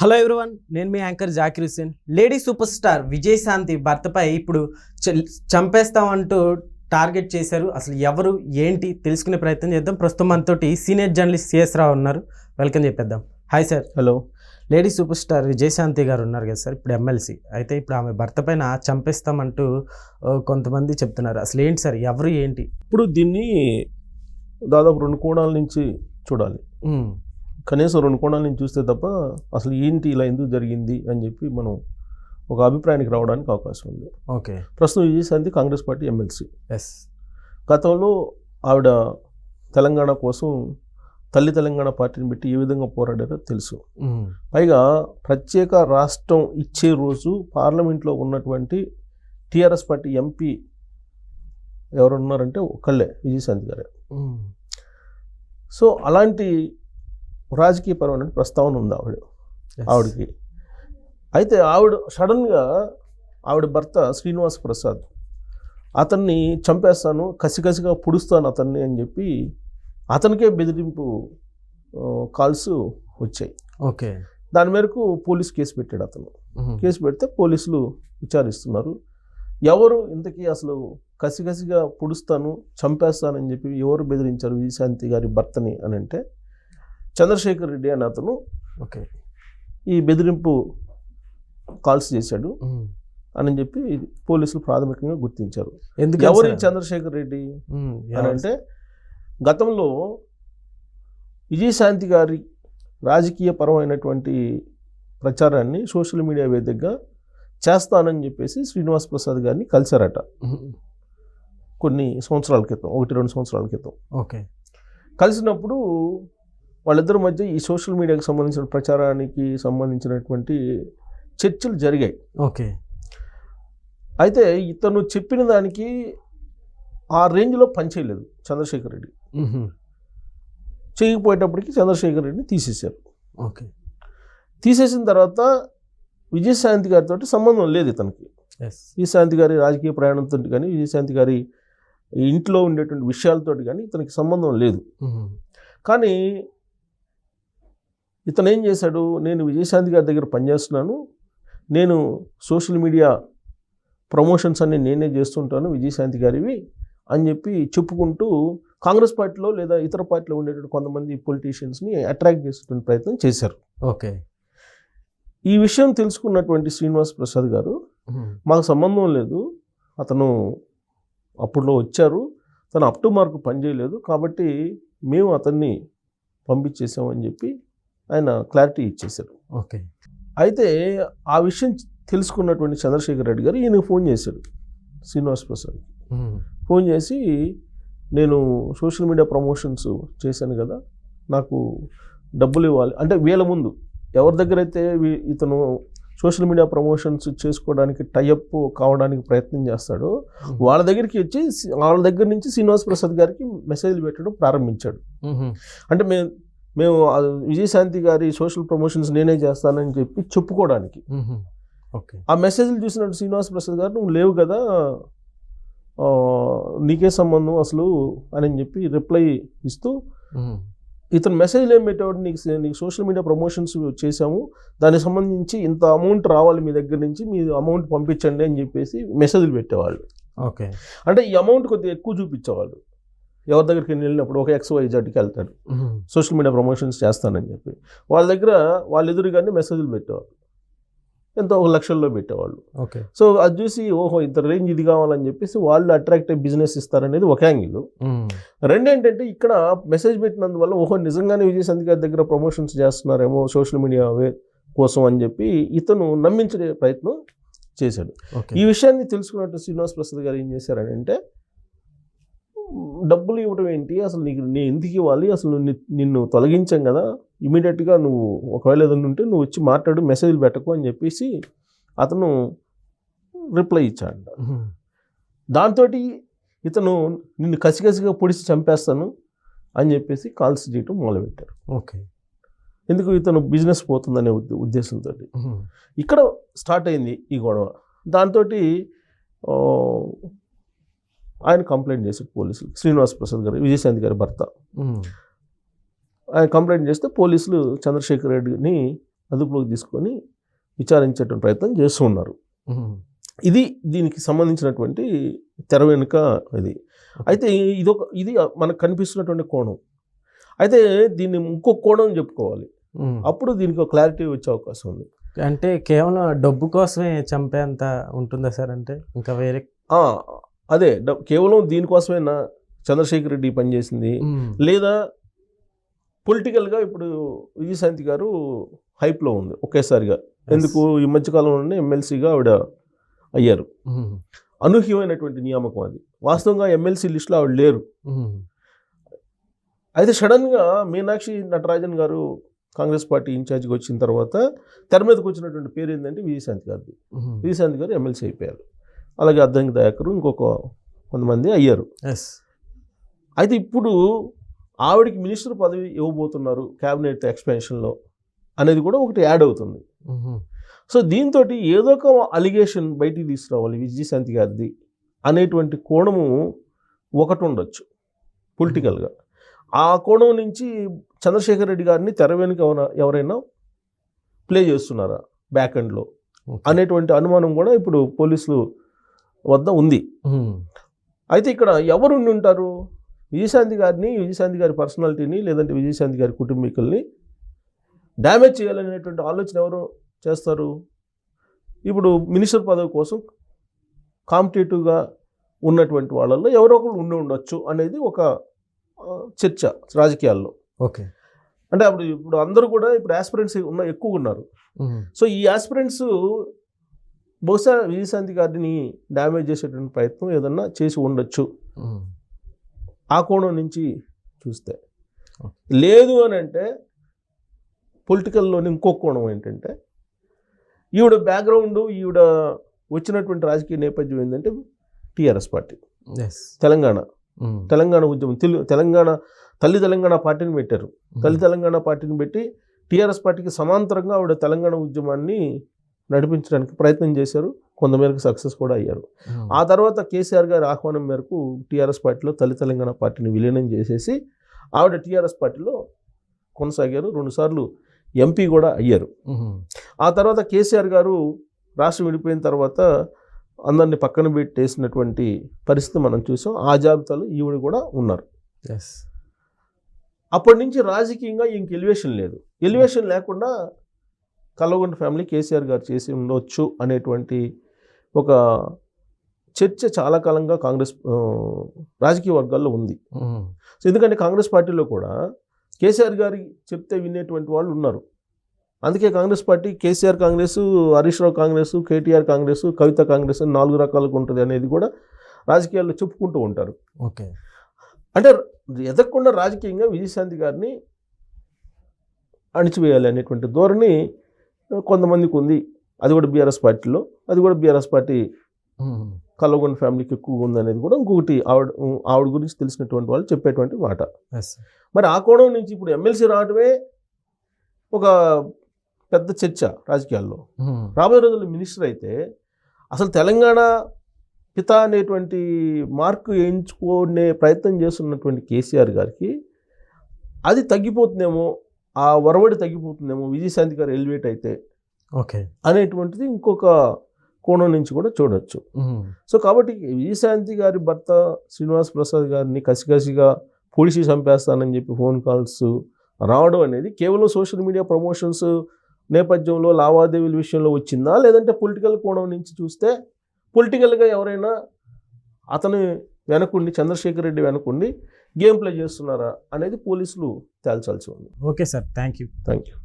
Hello everyone నేను మీ anchor Zakir Hussain lady super star Vijayashanti భర్తపై ఇప్పుడు చంపేస్తామంటూ target చేశారు. అసలు ఎవరు ఏంటి తెలుసుకునే ప్రయత్నం చేద్దాం. ప్రస్తుతం మనతోటి సీనియర్ జర్నలిస్ట్ సిఎస్ రావు ఉన్నారు. వెల్కమ్ చెప్పేద్దాం. Hi sir hello lady super star Vijayashanti గారు ఉన్నారు కదా సార్ ఇప్పుడు ఎమ్మెల్సీ అయితే ఇప్పుడు ఆమె భర్త పైన చంపేస్తామంటూ కొంతమంది చెప్తున్నారు. అసలు ఏంటి సార్ ఎవరు ఏంటి? ఇప్పుడు దీన్ని దాదాపు రెండు కోణాల నుంచి చూడాలి. కనీసం రెండు కోణాల నుంచి చూస్తే తప్ప అసలు ఏంటి ఇలా ఎందుకు జరిగింది అని చెప్పి మనం ఒక అభిప్రాయానికి రావడానికి అవకాశం ఉంది. ఓకే. ప్రస్తుతం Vijayashanti Congress party MLC. Yes గతంలో ఆవిడ తెలంగాణ కోసం తల్లి తెలంగాణ పార్టీని పెట్టి ఏ విధంగా పోరాడారో తెలుసు. పైగా ప్రత్యేక రాష్ట్రం ఇచ్చే రోజు పార్లమెంట్లో ఉన్నటువంటి టీఆర్ఎస్ పార్టీ ఎంపీ ఎవరు ఉన్నారంటే ఒకళ్ళే విజయశాంతి గారే. సో అలాంటి రాజకీయపరమైన ప్రస్తావన ఉంది ఆవిడ. ఆవిడకి. అయితే ఆవిడ సడన్గా ఆవిడ భర్త శ్రీనివాస్ ప్రసాద్. అతన్ని చంపేస్తాను కసికసిగా పుడుస్తాను అతన్ని అని చెప్పి అతనికే బెదిరింపు కాల్స్ వచ్చాయి. ఓకే. దాని మేరకు పోలీస్ కేసు పెట్టాడు అతను. కేసు పెడితే పోలీసులు విచారిస్తున్నారు. ఎవరు ఇంతకీ అసలు కసికసిగా పుడుస్తాను చంపేస్తానని చెప్పి ఎవరు బెదిరించారు విజయశాంతి గారి భర్తని అని అంటే చంద్రశేఖర్ రెడ్డి అని అతను ఓకే. ఈ బెదిరింపు కాల్స్ చేశాడు అని చెప్పి పోలీసులు ప్రాథమికంగా గుర్తించారు. ఎందుకు ఎవరు? చంద్రశేఖర్ రెడ్డి అని? అంటే గతంలో విజయశాంతి గారి రాజకీయ పరమైనటువంటి ప్రచారాన్ని సోషల్ మీడియా వేదికగా చేస్తానని చెప్పేసి శ్రీనివాస్ ప్రసాద్ గారిని కలిశారట. కొన్ని సంవత్సరాల క్రితం ఒకటి రెండు సంవత్సరాల క్రితం. ఓకే. కలిసినప్పుడు వాళ్ళిద్దరి మధ్య ఈ సోషల్ మీడియాకి సంబంధించిన ప్రచారానికి సంబంధించినటువంటి చర్చలు జరిగాయి. ఓకే. అయితే ఇతను చెప్పిన దానికి ఆ రేంజ్లో పనిచేయలేదు చంద్రశేఖర్ రెడ్డి. చేయకపోయేటప్పటికి చంద్రశేఖర్ రెడ్డిని తీసేశారు. ఓకే. తీసేసిన తర్వాత విజయశాంతి గారితో సంబంధం లేదు ఇతనికి. విజయశాంతి గారి రాజకీయ ప్రయాణంతో కానీ విజయశాంతి గారి ఇంట్లో ఉండేటువంటి విషయాలతో కానీ ఇతనికి సంబంధం లేదు. కానీ ఇతను ఏం చేశాడు? నేను విజయశాంతి గారి దగ్గర పనిచేస్తున్నాను. నేను సోషల్ మీడియా ప్రమోషన్స్ అన్ని నేనే చేస్తుంటాను విజయశాంతి గారివి అని చెప్పి చెప్పుకుంటూ కాంగ్రెస్ పార్టీలో లేదా ఇతర పార్టీలో ఉండేటువంటి కొంతమంది పొలిటీషియన్స్ని అట్రాక్ట్ చేసేటువంటి ప్రయత్నం చేశారు. ఓకే. ఈ విషయం తెలుసుకున్నటువంటి శ్రీనివాస్ ప్రసాద్ గారు మాకు సంబంధం లేదు. అతను అప్పుడులో వచ్చారు. తను అప్ టు మార్క్ పనిచేయలేదు కాబట్టి మేము అతన్ని పంపించేసామని చెప్పి ఆయన క్లారిటీ ఇచ్చేశారు ఓకే. అయితే ఆ విషయం తెలుసుకున్నటువంటి చంద్రశేఖర్ రెడ్డి గారు ఈయనకు ఫోన్ చేశాడు శ్రీనివాస్ ప్రసాద్ ఫోన్ చేసి నేను సోషల్ మీడియా ప్రమోషన్స్ చేశాను కదా నాకు డబ్బులు ఇవ్వాలి. అంటే వీళ్ళ ముందు ఎవరి దగ్గర అయితే ఇతను సోషల్ మీడియా ప్రమోషన్స్ చేసుకోవడానికి టైఅప్ కావడానికి ప్రయత్నం చేస్తాడో వాళ్ళ దగ్గరికి వచ్చి వాళ్ళ దగ్గర నుంచి శ్రీనివాస్ ప్రసాద్ గారికి మెసేజ్లు పెట్టడం ప్రారంభించాడు. అంటే మేము మేము విజయశాంతి గారి సోషల్ ప్రమోషన్స్ నేనే చేస్తానని చెప్పి చెప్పుకోవడానికి. ఓకే. ఆ మెసేజ్లు చూసినట్టు శ్రీనివాస్ ప్రసాద్ గారు నువ్వు లేవు కదా నీకే సంబంధం అసలు అని చెప్పి రిప్లై ఇస్తూ ఇతను మెసేజ్లు ఏం పెట్టేవాడు? నీకు నీకు సోషల్ మీడియా ప్రమోషన్స్ చేశాము దానికి సంబంధించి ఇంత అమౌంట్ రావాలి మీ దగ్గర నుంచి మీ అమౌంట్ పంపించండి అని చెప్పేసి మెసేజ్లు పెట్టేవాళ్ళు. ఓకే. అంటే ఈ అమౌంట్ కొద్దిగా ఎక్కువ చూపించేవాళ్ళు. ఎవరి దగ్గరికి వెళ్ళినప్పుడు ఒక ఎక్స్ వై జడ్కి వెళ్తాడు. సోషల్ మీడియా ప్రమోషన్స్ చేస్తానని చెప్పి. వాళ్ళ దగ్గర వాళ్ళ ఎదురుగానే మెసేజ్లు పెట్టేవాళ్ళు. ఎంతో ఒక లక్షల్లో పెట్టేవాళ్ళు. ఓకే. సో అది చూసి ఓహో ఇంత రేంజ్ ఇది కావాలని చెప్పేసి వాళ్ళు అట్రాక్టివ్ బిజినెస్ ఇస్తారనేది ఒక యాంగిల్. రెండేంటంటే ఇక్కడ మెసేజ్ పెట్టినందువల్ల ఓహో నిజంగానే విజయశాంతి గారి దగ్గర ప్రమోషన్స్ చేస్తున్నారేమో సోషల్ మీడియా కోసం అని చెప్పి ఇతను నమ్మించే ప్రయత్నం చేశాడు. ఓకే. ఈ విషయాన్ని తెలుసుకున్నట్టు శ్రీనివాస్ ప్రసాద్ గారు ఏం చేశారని అంటే డబ్బులు ఇవ్వడం ఏంటి? అసలు నీకు నేను ఎందుకు ఇవ్వాలి? అసలు నిన్ను తొలగించాం కదా. ఇమీడియట్గా నువ్వు ఒకవేళ ఏదైనా ఉంటే నువ్వు వచ్చి మాట్లాడు మెసేజ్లు పెట్టకు అని చెప్పేసి అతను రిప్లై ఇచ్చాడు దాంతో ఇతను నిన్ను కసికసిగా పొడిచి చంపేస్తాను అని చెప్పేసి కాల్స్ చేయటం మొదలుపెట్టారు. ఓకే. ఎందుకు ఇతను బిజినెస్ పోతుందనే ఉద్ద- ఉద్దేశంతో ఇక్కడ స్టార్ట్ అయింది ఈ గొడవ. దాంతో ఆయన కంప్లైంట్ చేశారు పోలీసులు శ్రీనివాస్ ప్రసాద్ గారు విజయశాంతి గారి భర్త. ఆయన కంప్లైంట్ చేస్తే పోలీసులు చంద్రశేఖర్ రెడ్డిని అదుపులోకి తీసుకొని విచారించేటువంటి ప్రయత్నం చేస్తూ ఉన్నారు. ఉమ్. ఇది దీనికి సంబంధించినటువంటి తెర వెనుక ఇది. అయితే ఇది ఒక ఇది మనకు కనిపిస్తున్నటువంటి కోణం. అయితే దీన్ని ఇంకో కోణం చెప్పుకోవాలి. అప్పుడు దీనికి ఒక క్లారిటీ వచ్చే అవకాశం ఉంది. అంటే కేవలం డబ్బు కోసమే చంపేంత ఉంటుందా సార్ అంటే? ఇంకా వేరే అదే కేవలం దీనికోసమేనా చంద్రశేఖర్ రెడ్డి పనిచేసింది. లేదా పొలిటికల్గా ఇప్పుడు విజయశాంతి గారు హైప్లో ఉంది ఒకేసారిగా. ఎందుకు? ఈ మధ్యకాలంలోనే ఎమ్మెల్సీగా ఆవిడ అయ్యారు. అనూహ్యమైనటువంటి నియామకం అది. వాస్తవంగా ఎమ్మెల్సీ లిస్టులో ఆవిడ లేరు. అయితే సడన్గా మీనాక్షి నటరాజన్ గారు కాంగ్రెస్ పార్టీ ఇన్ఛార్జ్కి వచ్చిన తర్వాత తెర మీదకి వచ్చినటువంటి పేరు ఏంటంటే విజయశాంతి గారిది. విజయశాంతి గారు ఎమ్మెల్సీ అయిపోయారు. అలాగే అద్దంకి దయాకరు ఇంకొక కొంతమంది అయ్యారు ఎస్ అయితే ఇప్పుడు ఆవిడకి మినిస్టర్ పదవి ఇవ్వబోతున్నారు క్యాబినెట్ ఎక్స్పెన్షన్లో అనేది కూడా ఒకటి యాడ్ అవుతుంది ఉమ్. సో దీంతో ఏదో ఒక అలిగేషన్ బయటికి తీసుకురావాలి విజయశాంతి గారిది అనేటువంటి కోణము ఒకటి ఉండొచ్చు పొలిటికల్గా ఆ కోణం నుంచి చంద్రశేఖర్ రెడ్డి గారిని తెర వెనుక ఎవర- ఎవరైనా ప్లే చేస్తున్నారా బ్యాక్ ఎండ్లో. అనేటువంటి అనుమానం కూడా ఇప్పుడు పోలీసులు వద్ద ఉంది. అయితే ఇక్కడ ఎవరు ఉండి ఉంటారు? విజయశాంతి గారిని విజయశాంతి గారి పర్సనాలిటీని లేదంటే విజయశాంతి గారి కుటుంబీకుల్ని డ్యామేజ్ చేయాలనేటువంటి ఆలోచన ఎవరు చేస్తారు? ఇప్పుడు మినిస్టర్ పదవి కోసం కాంపిటేటివ్గా ఉన్నటువంటి వాళ్ళల్లో ఎవరో ఒకరు ఉండి ఉండొచ్చు అనేది ఒక చర్చ రాజకీయాల్లో. ఓకే. అంటే అప్పుడు ఇప్పుడు అందరూ కూడా ఇప్పుడు ఆస్పిరెంట్స్ ఉన్న ఎక్కువ ఉన్నారు. సో ఈ ఆస్పిరెంట్స్ బహుశా విజయశాంతి గారిని డ్యామేజ్ చేసేటువంటి ప్రయత్నం ఏదన్నా చేసి ఉండొచ్చు. ఆ కోణం నుంచి చూస్తే. లేదు అని అంటే పొలిటికల్లోని ఇంకో కోణం ఏంటంటే ఈవిడ బ్యాక్గ్రౌండ్ ఈవిడ వచ్చినటువంటి రాజకీయ నేపథ్యం ఏంటంటే టీఆర్ఎస్ పార్టీ. తెలంగాణ. తెలంగాణ ఉద్యమం. తెలు తెలంగాణ తల్లి తెలంగాణ పార్టీని పెట్టారు. తల్లి తెలంగాణ పార్టీని పెట్టి టీఆర్ఎస్ పార్టీకి సమాంతరంగా ఆవిడ తెలంగాణ ఉద్యమాన్ని నడిపించడానికి ప్రయత్నం చేశారు. కొంతమేరకు సక్సెస్ కూడా అయ్యారు. ఆ తర్వాత కేసీఆర్ గారి ఆహ్వానం మేరకు టీఆర్ఎస్ పార్టీలో తల్లి తెలంగాణ పార్టీని విలీనం చేసేసి ఆవిడ టీఆర్ఎస్ పార్టీలో కొనసాగారు. రెండుసార్లు ఎంపీ కూడా అయ్యారు. ఆ తర్వాత కేసీఆర్ గారు రాష్ట్రం విడిపోయిన తర్వాత అందరిని పక్కన పెట్టేసినటువంటి పరిస్థితి మనం చూసాం. ఆ జాబితాలో ఈవిడ కూడా ఉన్నారు. ఎస్ అప్పటి నుంచి రాజకీయంగా ఇంక ఎలివేషన్ లేదు. ఎలివేషన్ లేకుండా కల్లగొండ ఫ్యామిలీ కేసీఆర్ గారు చేసి ఉండొచ్చు అనేటువంటి ఒక చర్చ చాలా కాలంగా కాంగ్రెస్ రాజకీయ వర్గాల్లో ఉంది. సో ఎందుకంటే కాంగ్రెస్ పార్టీలో కూడా కేసీఆర్ గారి చెప్తే వినేటువంటి వాళ్ళు ఉన్నారు. అందుకే కాంగ్రెస్ పార్టీ కేసీఆర్ కాంగ్రెస్ హరీష్ రావు కాంగ్రెస్ కేటీఆర్ కాంగ్రెస్ కవిత కాంగ్రెస్ నాలుగు రకాలుగా ఉంటుంది అనేది కూడా రాజకీయాల్లో చెప్పుకుంటూ ఉంటారు. ఓకే. అంటే ఎదగకుండా రాజకీయంగా విజయశాంతి గారిని అణిచివేయాలి అనేటువంటి ధోరణి కొంతమందికి ఉంది అది కూడా బీఆర్ఎస్ పార్టీలో అది కూడా బీఆర్ఎస్ పార్టీ. కల్లగొండ ఫ్యామిలీకి ఎక్కువగా ఉంది అనేది కూడా ఇంకొకటి ఆవిడ ఆవిడ గురించి తెలిసినటువంటి వాళ్ళు చెప్పేటువంటి మాట మరి ఆ కోణం నుంచి ఇప్పుడు ఎమ్మెల్సీ రావడమే ఒక పెద్ద చర్చ రాజకీయాల్లో. రాబోయే రోజుల్లో మినిస్టర్ అయితే అసలు తెలంగాణ పిత అనేటువంటి మార్కు వేయించుకునే ప్రయత్నం చేస్తున్నటువంటి కేసీఆర్ గారికి అది తగ్గిపోతుందేమో ఆ వరవడి తగ్గిపోతుందేమో విజయశాంతి గారు ఎలివేట్ అయితే ఓకే. అనేటువంటిది ఇంకొక కోణం నుంచి కూడా చూడొచ్చు. సో కాబట్టి విజయశాంతి గారి భర్త శ్రీనివాస్ ప్రసాద్ గారిని కసికసిగా పొడిచి చంపేస్తానని చెప్పి ఫోన్ కాల్స్ రావడం అనేది కేవలం సోషల్ మీడియా ప్రమోషన్స్ నేపథ్యంలో లావాదేవీల విషయంలో వచ్చిందా? లేదంటే పొలిటికల్ కోణం నుంచి చూస్తే పొలిటికల్గా ఎవరైనా అతని వెనకుండి చంద్రశేఖర్ రెడ్డి వెనకుండి గేమ్ ప్లే చేస్తున్నారా అనేది పోలీసులు తేల్చాల్సి ఉంది. Okay sir thank you thank you